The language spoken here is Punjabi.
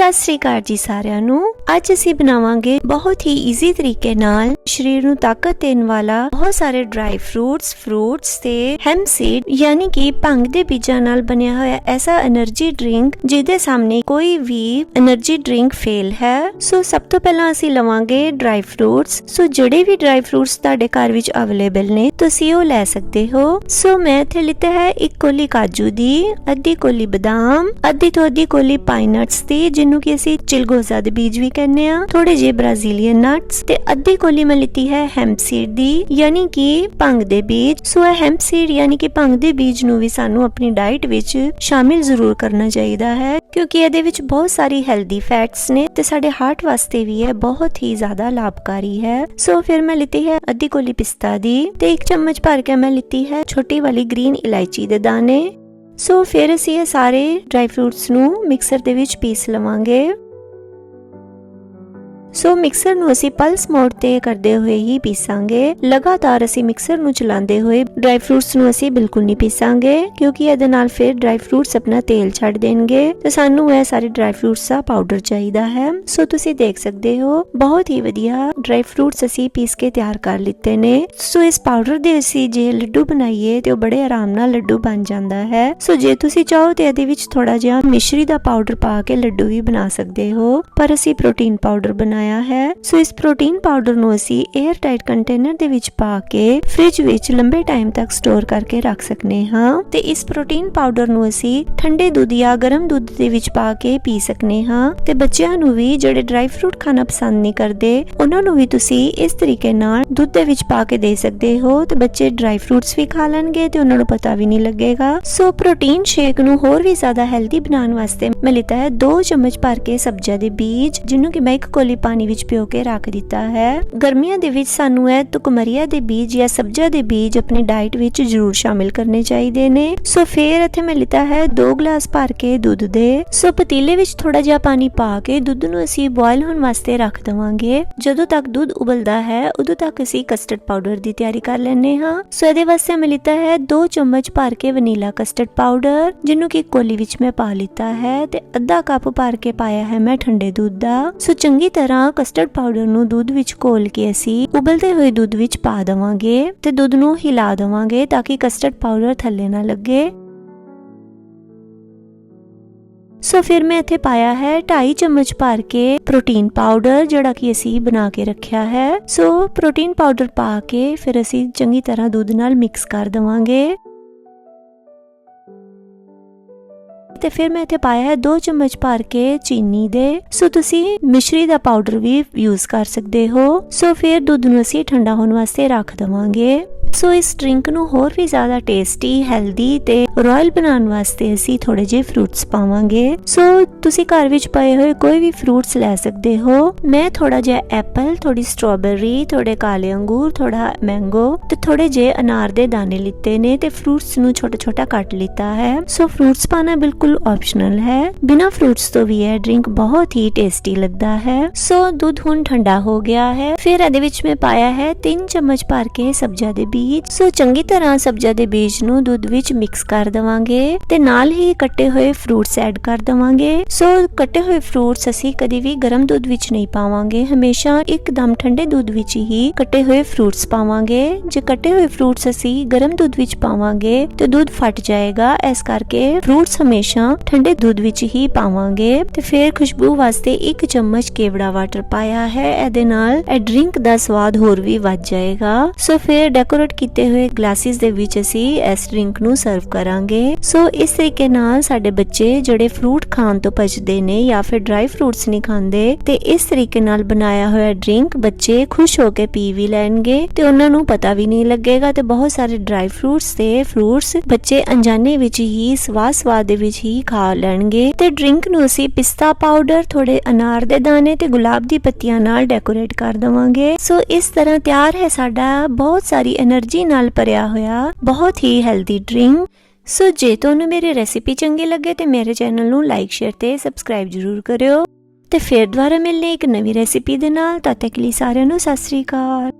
ਸਤਿ ਸ੍ਰੀ ਅਕਾਲ ਜੀ ਸਾਰਿਆਂ ਨੂੰ। ਅੱਜ ਅਸੀਂ ਬਣਾਵਾਂਗੇ ਬਹੁਤ ਹੀ ਈਜ਼ੀ ਤਰੀਕੇ ਨਾਲ ਸਰੀਰ ਨੂੰ ਤਾਕਤ ਦੇਣ ਵਾਲਾ ਬਹੁਤ ਸਾਰੇ ਡਰਾਈ ਫਰੂਟਸ ਫਰੂਟਸ ਤੇ ਹੈਮ ਸੀਡ ਯਾਨੀ ਕਿ ਭੰਗ ਦੇ ਬੀਜਾਂ ਨਾਲ ਬਣਿਆ ਹੋਇਆ ਐਸਾ એનર્ਜੀ ਡਰਿੰਕ ਜਿਹਦੇ ਸਾਹਮਣੇ ਕੋਈ ਵੀ એનર્ਜੀ ਡਰਿੰਕ ਫੇਲ ਹੈ। ਸੋ ਸਭ ਤੋਂ ਪਹਿਲਾਂ ਅਸੀਂ ਲਵਾਂਗੇ ਡਰਾਈ ਫਰੂਟਸ ਸੋ ਜਿਹੜੇ ਵੀ ਡਰਾਈ ਫਰੂਟਸ ਤੁਹਾਡੇ ਘਰ ਵਿੱਚ ਅਵੇਲੇਬਲ ਨੇ, ਤੁਸੀਂ ਉਹ ਲੈ ਸਕਦੇ ਹੋ। ਸੋ ਮੈਂ ਇੱਥੇ ਲਿੱਤਾ ਹੈ ਇੱਕ ਕੋਲੀ ਕਾਜੂ ਦੀ, ਅੱਧੀ ਕੋਲੀ ਬਦਾਮ, ਅੱਧੀ ਤੋਂ ਅੱਧੀ ਕੋਲੀ ਪਾਈਨਟਸ ਦੀ ਜਿਹਨੂੰ ਕਿ ਅਸੀਂ ਚਿਲਗੋਜ਼ਾ ਦੇ ਬੀਜ ਵੀ ਕਹਿੰਦੇ ਆ ਥੋੜੇ ਜਿਹੇ ਬ੍ਰਾਜ਼ੀਲੀਅਨ ਨਟਸ ਤੇ ਅੱਧੀ ਕੋਲੀ ਮੈਂ ਲਿੱਤੀ ਹੈ ਹੈਂਪ ਸੀਡ ਦੀ, ਯਾਨੀ ਕਿ ਭੰਗ ਦੇ ਬੀਜ। ਸੋ ਇਹ ਹੈਂਪ ਸੀਡ ਯਾਨੀ ਕਿ ਭੰਗ ਦੇ ਬੀਜ ਨੂੰ ਵੀ ਸਾਨੂੰ ਆਪਣੀ ਡਾਈਟ ਵਿੱਚ ਸ਼ਾਮਿਲ ਜ਼ਰੂਰ ਕਰਨਾ ਚਾਹੀਦਾ ਹੈ, ਕਿਉਂਕਿ ਇਹਦੇ ਵਿੱਚ ਬਹੁਤ ਸਾਰੀ ਹੈਲਦੀ ਫੈਟਸ ਨੇ ਤੇ ਸਾਡੇ ਹਾਰਟ ਵਾਸਤੇ ਵੀ ਇਹ ਬਹੁਤ ਹੀ ਜ਼ਿਆਦਾ ਲਾਭਕਾਰੀ ਹੈ। ਸੋ ਫਿਰ ਮੈਂ ਲਿੱਤੀ ਹੈ ਅੱਧੀ ਕੋਲੀ ਪਿਸਤਾ ਦੀ ਤੇ ਇੱਕ ਚਮਚ ਭਰ ਕੇ ਮੈਂ ਲਿੱਤੀ ਹੈ ਛੋਟੀ ਵਾਲੀ ਗ੍ਰੀਨ ਇਲਾਇਚੀ ਦੇ ਦਾਣੇ। ਸੋ ਫਿਰ ਅਸੀਂ ਇਹ ਸਾਰੇ ਡਰਾਈ ਫਰੂਟਸ ਨੂੰ ਮਿਕਸਰ ਦੇ ਵਿੱਚ ਪੀਸ ਲਵਾਂਗੇ। ਸੋ ਮਿਕਸਰ ਨੂੰ ਅਸੀਂ ਪਲਸ ਮੋਡ ਤੇ ਕਰਦੇ ਹੋਏ ਹੀ ਪੀਸਾਂਗੇ। ਲਗਾਤਾਰ ਅਸੀਂ ਮਿਕਸਰ ਨੂੰ ਚਲਾਉਂਦੇ ਹੋਏ ਡਰਾਈ ਫਰੂਟਸ ਨੂੰ ਅਸੀਂ ਬਿਲਕੁਲ ਨਹੀਂ ਪੀਸਾਂਗੇ, ਕਿਉਂਕਿ ਇਹਦੇ ਨਾਲ ਫਿਰ ਡਰਾਈ ਫਰੂਟਸ ਆਪਣਾ ਤੇਲ ਛੱਡ ਦੇਣਗੇ। ਤੇ ਸਾਨੂੰ ਇਹ ਸਾਰੇ ਡਰਾਈ ਫਰੂਟਸ ਦਾ ਪਾਊਡਰ ਚਾਹੀਦਾ ਹੈ। ਸੋ ਤੁਸੀਂ ਦੇਖ ਸਕਦੇ ਹੋ, ਬਹੁਤ ਹੀ ਵਧੀਆ ਡਰਾਈ ਫਰੂਟਸ ਅਸੀਂ ਪੀਸ ਕੇ ਤਿਆਰ ਕਰ ਲਿੱਤੇ ਨੇ। ਸੋ ਇਸ ਪਾਊਡਰ ਦੇ ਅਸੀਂ ਜੇ ਲੱਡੂ ਬਣਾਈਏ ਤੇ ਉਹ ਬੜੇ ਆਰਾਮ ਨਾਲ ਲੱਡੂ ਬਣ ਜਾਂਦਾ ਹੈ। ਸੋ ਜੇ ਤੁਸੀਂ ਚਾਹੋ ਤੇ ਇਹਦੇ ਵਿੱਚ ਥੋੜਾ ਜਿਹਾ ਮਿਸ਼ਰੀ ਦਾ ਪਾਊਡਰ ਪਾ ਕੇ ਲੱਡੂ ਵੀ ਬਣਾ ਸਕਦੇ ਹੋ। ਪਰ ਅਸੀਂ ਪ੍ਰੋਟੀਨ ਪਾਊਡਰ ਬਣਾ ਬਣਾਇਆ ਹੈ। ਸੋ ਇਸ ਪ੍ਰੋਟੀਨ ਪਾਊਡਰ ਨੂੰ ਅਸੀਂ 에ਅਰ ਟਾਈਟ ਕੰਟੇਨਰ ਦੇ ਵਿੱਚ ਪਾ ਕੇ ਫ੍ਰਿਜ ਵਿੱਚ ਲੰਬੇ ਟਾਈਮ ਤੱਕ ਸਟੋਰ ਕਰਕੇ ਰੱਖ ਸਕਨੇ ਹਾਂ ਤੇ ਇਸ ਪ੍ਰੋਟੀਨ ਪਾਊਡਰ ਨੂੰ ਅਸੀਂ ਠੰਡੇ ਦੁੱਧ ਜਾਂ ਗਰਮ ਦੁੱਧ ਦੇ ਵਿੱਚ ਪਾ ਕੇ ਪੀ ਸਕਨੇ ਹਾਂ ਤੇ ਬੱਚਿਆਂ ਨੂੰ ਵੀ ਜਿਹੜੇ ਡਰਾਈ ਫਰੂਟ ਖਾਣਾ ਪਸੰਦ ਨਹੀਂ ਕਰਦੇ, ਉਹਨਾਂ ਨੂੰ ਵੀ ਤੁਸੀਂ ਇਸ ਤਰੀਕੇ ਨਾਲ ਦੁੱਧ ਦੇ ਵਿੱਚ ਪਾ ਕੇ ਦੇ ਸਕਦੇ ਹੋ ਤੇ ਬੱਚੇ ਡਰਾਈ ਫਰੂਟਸ ਵੀ ਖਾ ਲੈਣਗੇ ਤੇ ਉਹਨਾਂ ਨੂੰ ਪਤਾ ਵੀ ਨਹੀਂ ਲੱਗੇਗਾ। ਸੋ ਪ੍ਰੋਟੀਨ ਸ਼ੇਕ ਨੂੰ ਹੋਰ ਵੀ ਜ਼ਿਆਦਾ ਹੈਲਦੀ ਬਣਾਉਣ ਵਾਸਤੇ ਮੈਂ ਲਿੱਤਾ ਹੈ 2 ਚਮਚ ਭਰ ਕੇ ਸਬਜ਼ੀਆਂ ਦੇ ਬੀਜ ਜਿਹਨੂੰ ਕਿ ਮੈਂ ਇੱਕ ਕੋਲੀ ਪਾਣੀ ਵਿੱਚ ਭਿਓ ਕੇ ਰੱਖ ਦਿੱਤਾ ਹੈ। ਗਰਮੀਆਂ ਦੇ ਵਿੱਚ ਸਾਨੂੰ ਇਹ ਤੁਕਮਰੀਆ ਦੇ ਬੀਜ ਜਾਂ ਸਬਜ਼ਾ ਦੇ ਬੀਜ ਆਪਣੀ ਡਾਈਟ ਵਿੱਚ ਜ਼ਰੂਰ ਸ਼ਾਮਿਲ ਕਰਨੇ ਚਾਹੀਦੇ ਨੇ। ਸੋ ਫੇਰ ਇੱਥੇ ਮੈਂ ਲਿੱਤਾ ਹੈ 2 ਗਲਾਸ ਭਰ ਕੇ ਦੁੱਧ ਦੇ। ਸੋ ਪਤੀਲੇ ਵਿੱਚ ਥੋੜਾ ਜਿਹਾ ਪਾਣੀ ਪਾ ਕੇ ਦੁੱਧ ਨੂੰ ਅਸੀਂ ਬੋਇਲ ਹੋਣ ਵਾਸਤੇ ਰੱਖ ਦਵਾਂਗੇ। ਜਦੋਂ ਤੱਕ ਦੁੱਧ ਉਬਲਦਾ ਹੈ, ਉਦੋਂ ਤੱਕ ਅਸੀਂ ਕਸਟਰਡ ਪਾਊਡਰ ਦੀ ਤਿਆਰੀ ਕਰ ਲੈਣੇ ਹਾਂ। ਸੋ ਇਹਦੇ ਵਾਸਤੇ ਮੈਂ ਲਿਤਾ ਹੈ 2 ਚਮਚ ਭਰ ਕੇ ਵਨੀਲਾ ਕਸਟਰਡ ਪਾਊਡਰ ਜਿਹਨੂੰ ਕਿ ਕੋਲੀ ਵਿੱਚ ਮੈਂ ਪਾ ਲਿੱਤਾ ਹੈ ਤੇ ਅੱਧਾ ਕੱਪ ਭਰ ਕੇ ਪਾਇਆ ਹੈ ਮੈਂ ਠੰਡੇ ਦੁੱਧ ਦਾ। ਸੋ ਚੰਗੀ ਤਰ੍ਹਾਂ ਕਸਟਰਡ ਪਾਊਡਰ ਨੂੰ ਦੁੱਧ ਵਿੱਚ ਘੋਲ ਕੇ ਅਸੀਂ ਉਬਲਦੇ ਹੋਏ ਦੁੱਧ ਵਿੱਚ ਪਾ ਦਵਾਂਗੇ ਤੇ ਦੁੱਧ ਨੂੰ ਹਿਲਾ ਦਵਾਂਗੇ ਤਾਂ ਕਿ ਕਸਟਰਡ ਪਾਊਡਰ ਥੱਲੇ ਨਾ ਲੱਗੇ। ਸੋ ਫਿਰ ਮੈਂ ਇੱਥੇ ਪਾਇਆ ਹੈ 2.5 ਚਮਚ ਭਰ ਕੇ ਪ੍ਰੋਟੀਨ ਪਾਊਡਰ ਜਿਹੜਾ ਕਿ ਅਸੀਂ ਬਣਾ ਕੇ ਰੱਖਿਆ ਹੈ। ਸੋ ਪ੍ਰੋਟੀਨ ਪਾਊਡਰ ਪਾ ਕੇ ਫਿਰ ਅਸੀਂ ਚੰਗੀ ਤਰ੍ਹਾਂ ਦੁੱਧ ਨਾਲ ਮਿਕਸ ਕਰ ਦਵਾਂਗੇ। ਤੇ ਫਿਰ ਮੈਂ ਇੱਥੇ ਪਾਇਆ ਹੈ 2 ਚਮਚ ਭਰ ਕੇ ਚੀਨੀ ਦੇ। ਸੋ ਤੁਸੀਂ ਮਿਸ਼ਰੀ ਦਾ ਪਾਊਡਰ ਵੀ ਯੂਜ਼ ਕਰ ਸਕਦੇ ਹੋ। ਸੋ ਫਿਰ ਦੁੱਧ ਨੂੰ ਅਸੀਂ ਠੰਡਾ ਹੋਣ ਵਾਸਤੇ ਰੱਖ ਦਵਾਂਗੇ। ਸੋ ਇਸ ਡਰਿੰਕ ਨੂੰ ਹੋਰ ਵੀ ਜ਼ਿਆਦਾ ਟੇਸਟੀ ਹੈਲਦੀ ਤੇ ਰਾਇਲ ਬਣਾਉਣ ਵਾਸਤੇ ਅਸੀਂ ਥੋੜੇ ਜਿਹੇ ਫਰੂਟਸ ਪਾਵਾਂਗੇ। ਸੋ ਤੁਸੀਂ ਘਰ ਵਿੱਚ ਪਏ ਹੋਏ ਕੋਈ ਵੀ ਫਰੂਟਸ ਲੈ ਸਕਦੇ ਹੋ। ਮੈਂ ਥੋੜਾ ਜਿਹਾ ਐਪਲ ਥੋੜੀ ਸਟ੍ਰਾਬੇਰੀ ਥੋੜੇ ਕਾਲੇ ਅੰਗੂਰ ਥੋੜਾ ਮੈਂਗੋ ਤੇ ਥੋੜੇ ਜੇ ਅਨਾਰ ਦੇ ਦਾਣੇ ਲਿੱਤੇ ਨੇ ਤੇ ਫਰੂਟਸ ਨੂੰ ਛੋਟਾ ਛੋਟਾ ਕੱਟ ਲਿੱਤਾ ਹੈ। ਸੋ ਫਰੂਟਸ ਪਾਣਾ ਬਿਲਕੁਲ ਆਪਸ਼ਨਲ ਹੈ। ਬਿਨਾ ਫਰੂਟਸ ਤੋਂ ਵੀ ਇਹ ਡਰਿੰਕ ਬਹੁਤ ਹੀ ਟੇਸਟੀ ਲੱਗਦਾ ਹੈ। ਸੋ ਦੁੱਧ ਹੁਣ ਠੰਡਾ ਹੋ ਗਿਆ ਹੈ। ਫਿਰ ਇਹਦੇ ਵਿੱਚ ਮੈਂ ਪਾਇਆ ਹੈ 3 ਚਮਚ ਭਰ ਕੇ ਸਬਜ਼ੀਆਂ ਦੇ ਬੀਜ। ਸੋ ਚੰਗੀ ਤਰ੍ਹਾਂ ਸਬਜ਼ੀਆਂ ਦੇ ਬੀਜ ਨੂੰ ਦੁੱਧ ਵਿੱਚ ਮਿਕਸ ਕਰ ਦਵਾਂਗੇ ਤੇ ਨਾਲ ਹੀ ਕੱਟੇ ਹੋਏ ਫਰੂਟਸ ਐਡ ਕਰ ਦਵਾਂਗੇ। ਸੋ ਕੱਟੇ ਹੋਏ ਫਰੂਟਸ ਅਸੀਂ ਕਦੇ ਵੀ ਗਰਮ ਦੁੱਧ ਵਿੱਚ ਨਹੀਂ ਪਾਵਾਂਗੇ। ਹਮੇਸ਼ਾ ਇੱਕਦਮ ਠੰਡੇ ਦੁੱਧ ਵਿੱਚ ਹੀ ਕੱਟੇ ਹੋਏ ਫਰੂਟਸ ਪਾਵਾਂਗੇ। ਜੇ ਕੱਟੇ ਹੋਏ ਫਰੂਟਸ ਅਸੀਂ ਗਰਮ ਦੁੱਧ ਵਿੱਚ ਪਾਵਾਂਗੇ, ਤੇ ਦੁੱਧ ਫਟ ਜਾਏਗਾ। ਇਸ ਕਰਕੇ ਫਰੂਟਸ ਹਮੇਸ਼ਾ ਠੰਡੇ ਦੁੱਧ ਵਿੱਚ ਹੀ ਪਾਵਾਂਗੇ। ਤੇ ਫਿਰ ਖੁਸ਼ਬੂ ਵਾਸਤੇ ਇੱਕ ਚਮਚ ਕੇਵੜਾ ਵਾਟਰ ਪਾਇਆ ਹੈ। ਇਹਦੇ ਨਾਲ ਇਹ ਡਰਿੰਕ ਦਾ ਸਵਾਦ ਹੋਰ ਵੀ ਵੱਧ ਜਾਏਗਾ। ਸੋ ਫਿਰ ਡੈਕੋਰੇਟ ਕੀਤੇ ਹੋਏ ਗਲਾਸਿਸ ਦੇ ਵਿੱਚ ਅਸੀਂ ਇਸ ਡਰਿੰਕ ਨੂੰ ਸਰਵ ਕਰਾਂਗੇ। ਸੋ ਇਸ ਤਰੀਕੇ ਨਾਲ ਸਾਡੇ ਬੱਚੇ ਜਿਹੜੇ ਫਰੂਟ ਖਾਣ ਤੋਂ ਪਚਦੇ ਨੇ ਜਾਂ ਫਿਰ ਡਰਾਈ ਫਰੂਟਸ ਨਹੀਂ ਖਾਂਦੇ, ਤੇ ਇਸ ਤਰੀਕੇ ਨਾਲ ਬਣਾਇਆ ਹੋਇਆ ਡਰਿੰਕ ਬੱਚੇ ਖੁਸ਼ ਹੋ ਕੇ ਪੀ ਵੀ ਲੈਣਗੇ ਤੇ ਉਹਨਾਂ ਨੂੰ ਪਤਾ ਵੀ ਨਹੀਂ ਲੱਗੇਗਾ ਤੇ ਬਹੁਤ ਸਾਰੇ ਡਰਾਈ ਫਰੂਟਸ ਤੇ ਫਰੂਟਸ ਬੱਚੇ ਅਣਜਾਣੇ ਵਿੱਚ ਹੀ, ਸਵਾਦ ਸਵਾਦ ਦੇ ਵਿੱਚ ਹੀ ਖਾ ਲੈਣਗੇ ਤੇ ਡਰਿੰਕ ਨੂੰ ਅਸੀਂ ਪਿਸਤਾ ਪਾਊਡਰ ਥੋੜੇ ਅਨਾਰ ਦੇ ਦਾਣੇ ਤੇ ਗੁਲਾਬ ਦੀ ਪੱਤੀਆਂ ਨਾਲ ਡੈਕੋਰੇਟ ਕਰ ਦਵਾਂਗੇ। ਸੋ ਇਸ ਤਰ੍ਹਾਂ ਤਿਆਰ ਹੈ ਸਾਡਾ ਬਹੁਤ ਸਾਰੀ એનર્ਜੀ ਨਾਲ ਭਰਿਆ ਹੋਇਆ, ਬਹੁਤ ਹੀ ਹੈਲਦੀ ਡਰਿੰਕ ਸੋ ਜੇ ਤੁਹਾਨੂੰ ਮੇਰੀ ਰੈਸਿਪੀ ਚੰਗੀ ਲੱਗੇ ਤੇ ਮੇਰੇ ਚੈਨਲ ਨੂੰ ਲਾਈਕ ਸ਼ੇਅਰ ਤੇ ਸਬਸਕ੍ਰਾਈਬ ਜ਼ਰੂਰ ਕਰਿਓ। ਤੇ ਫਿਰ ਦੁਬਾਰਾ ਮਿਲਨੇ ਇੱਕ ਨਵੀਂ ਰੈਸਿਪੀ ਦੇ ਨਾਲ, ਤਦ ਤੱਕ ਲਈ ਸਾਰਿਆਂ ਨੂੰ ਸਤਿ ਸ੍ਰੀ ਅਕਾਲ।